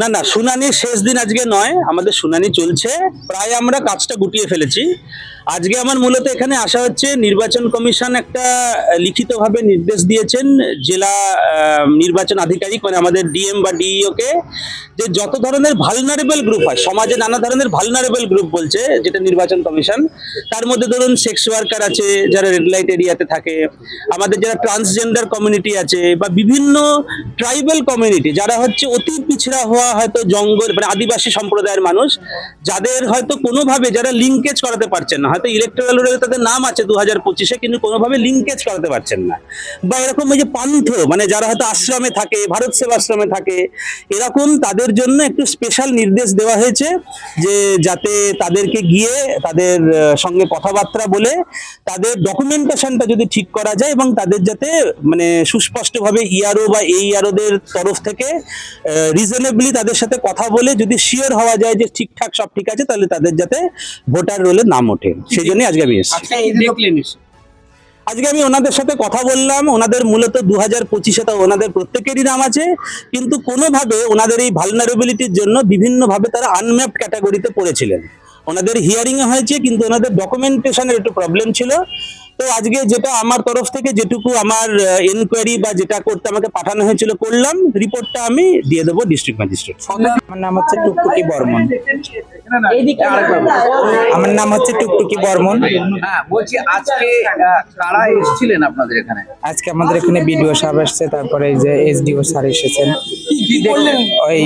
না না শুনানি শেষ দিন আজকে নয়, আমাদের শুনানি চলছে। প্রায় আমরা কাজটা গুটিয়ে ফেলেছি। আজকে আমার মূলত এখানে আসা হচ্ছে, নির্বাচন কমিশন একটা লিখিতভাবে নির্দেশ দিয়েছেন জেলা নির্বাচন আধিকারিক মানে আমাদের ডিএম বা ডিইও কে যে যত ধরনের ভালনারেবল গ্রুপ হয়, সমাজে নানা ধরনের ভালনারেবল গ্রুপ বলছে, যেটা নির্বাচন কমিশন, তার মধ্যে ধরুন সেক্স ওয়ার্কার আছে, যারা রেড লাইট এরিয়াতে থাকে, আমাদের যারা ট্রান্সজেন্ডার কমিউনিটি আছে, বা বিভিন্ন ট্রাইবাল কমিউনিটি যারা হচ্ছে অতি পিছড়া হওয়া হয়তো জঙ্গল মানে আদিবাসী সম্প্রদায়ের মানুষ, যাদের হয়তো কোনোভাবে যারা লিঙ্কেজ করাতে পারছেন না হয়তো ইলেকট্রাল রোলে তাদের নাম আছে দু হাজার পঁচিশে, কিন্তু কোনোভাবে লিঙ্কেজ করাতে পারছেন না। বা এরকম ওই যে পান্থ মানে যারা হয়তো আশ্রমে থাকে, ভারত সেবাশ্রমে থাকে, এরকম তাদের জন্য একটু স্পেশাল নির্দেশ দেওয়া হয়েছে যে যাতে তাদেরকে গিয়ে তাদের সঙ্গে কথাবার্তা বলে তাদের ডকুমেন্টেশনটা যদি ঠিক করা যায় এবং তাদের যাতে মানে সুস্পষ্টভাবে ইআরও বা এই ইআরওদের তরফ থেকে রিজনেবলি তাদের সাথে কথা বলে যদি শিওর হওয়া যায় যে ঠিকঠাক সব ঠিক আছে, তাহলে তাদের যাতে ভোটার রোলে নাম ওঠে। সেই জন্যই আজকে আমি এসেছি। আজকে আমি ওনাদের সাথে কথা বললাম ওনাদের মূলত দু হাজার পঁচিশে তো ওনাদের প্রত্যেকেরই নাম আছে কিন্তু কোনোভাবে ওনাদের এই ভালনারেবিলিটির জন্য বিভিন্নভাবে তারা আনম্যাপড ক্যাটাগরিতে পড়েছিলেন। ওনাদের হিয়ারিং এ হয়েছে কিন্তু ওনাদের ডকুমেন্টেশনের একটু প্রবলেম ছিল। তো আজকে যেটা আমার তরফ থেকে যেটুকু আমার এনকোয়ারি বা যেটা করতে আমাকে পাঠানো হয়েছিল করলাম রিপোর্টটা আমি দিয়ে দেবো ডিস্ট্রিক্ট ম্যাজিস্ট্রেট আমার নাম হচ্ছে টুকটুকি বর্মন। আমার নাম হচ্ছে টুকটুকি বর্মন। হ্যাঁ বলছি আজকে কারা এসেছিলেন আপনাদের এখানে? আজকে আমাদের এখানে বিডিও সাহেব এসছে তারপরে যে এসডিও স্যার এসেছেন। ওই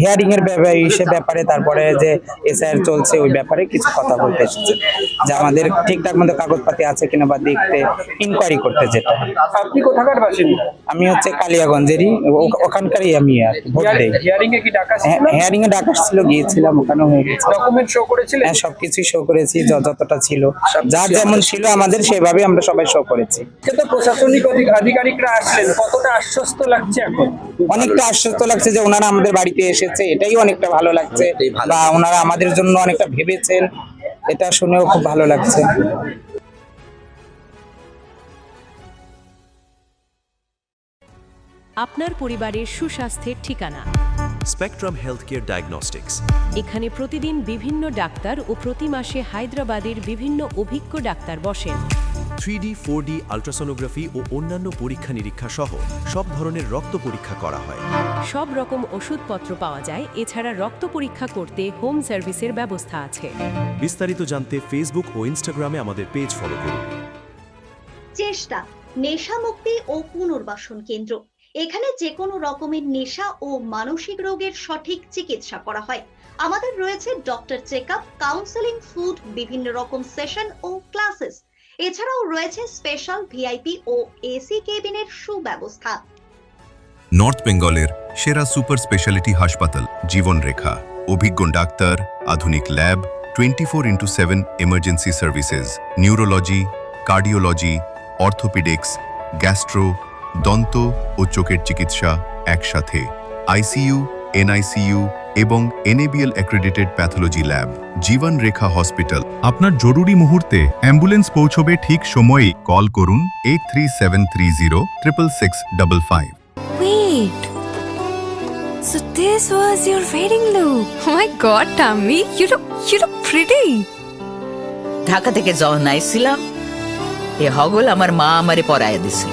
হিয়ারিং এর ব্যাপারে সে ব্যাপারে তারপরে যে এসআইআর চলছে ওই ব্যাপারে কিছু কথা বলতে এসেছেন যে আমাদের ঠিকঠাক মতো কাগজপাতি আছে কিনা বা দেখতে ইনকোয়ারি করতে যেতে আপনি কোথাকার বাসিন্দা? আমি হচ্ছে কালিয়াগঞ্জেরই ওখানকারই আমি আর কি ভোট দেই। হিয়ারিং এ কি ডাকা হিয়ারিং এ ডাকা ছিল গিয়েছিলাম ওখানেও হয়ে গেছে। ডকুমেন্ট শো করেছিলেন হ্যাঁ সবকিছুই শো করেছি যতটা ছিল। যার যেমন ছিল আমাদের সেভাবে আমরা সবাই শো করেছি। আজকে তো প্রশাসনিক আধিকারিকরা আসলেন। কতটা আশ্বস্ত লাগছে এখন? অনেকটা আশ্বস্ত লাগছে যে ওনারা আমাদের বাড়িতে এসেছে এটাই অনেকটা ভালো লাগছে। বা ওনারা আমাদের জন্য অনেকটা ভেবেছেন এটা শুনেও খুব ভালো লাগছে। আপনার পরিবারের সুস্বাস্থ্যের ঠিকানা। স্পেকট্রাম হেলথ কেয়ার ডায়াগনস্টিক্স এখানে প্রতিদিন বিভিন্ন ডাক্তার ও প্রতি মাসে হায়দ্রাবাদের বিভিন্ন অভিজ্ঞ ডাক্তার বসেন। Three D four D ultrasonography ও অন্যান্য পরীক্ষা নিরীক্ষা সহ সব ধরনের রক্ত পরীক্ষা করা হয়। সব রকম ওষুধপত্র পাওয়া যায় এছাড়া রক্ত পরীক্ষা করতে হোম সার্ভিসের ব্যবস্থা আছে। বিস্তারিত জানতে ফেসবুক ও ইনস্টাগ্রামে আমাদের পেজ ফলো করুন। চেষ্টা নেশা মুক্তি ও পুনর্বাসন কেন্দ্র। এখানে যে কোনো রকমের নেশা ও মানসিক রোগের সঠিক চিকিৎসা করা হয়। আমাদের রয়েছে doctor check up counselling, food, বিভিন্ন রকম সেশন ও ক্লাসেস। এছাড়াও রয়েছে স্পেশাল ভিআইপি ও এসি কেবিনের সুব্যবস্থা। নর্থ বেঙ্গলের সেরা সুপার স্পেশালিটি হাসপাতাল, জীবনরেখা। অভিজ্ঞ ডাক্তার, আধুনিক lab, twenty four into seven emergency services, neurology, cardiology, orthopaedics, gastro দন্ত ও চোখের চিকিৎসা একসাথে আইসিইউ এনআইসিইউ এবং NABL accredited pathology lab Jiban Rekha hospital আপনার জরুরি মুহূর্তে অ্যাম্বুলেন্স পৌঁছবে ঠিক সময়েই কল করুন eight three seven three zero triple six double five. So this was your wedding look. Oh my god, Tammy, you look you look pretty. Dhaka থেকে যখন আইছিলাম এ হগল আমার মা আমারে পরায় দিছিল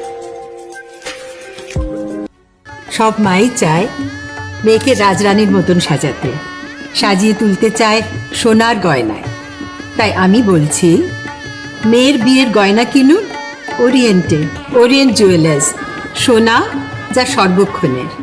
সব মাই চায় মেয়েকে রাজরানীর মতন সাজাতে, সাজিয়ে তুলতে চায় সোনার গয়নায়। তাই আমি বলছি, মেয়ের বিয়ের গয়না কিনুন ওরিয়েন্টে ওরিয়েন্ট জুয়েলার্স, সোনা যা সর্বক্ষণের।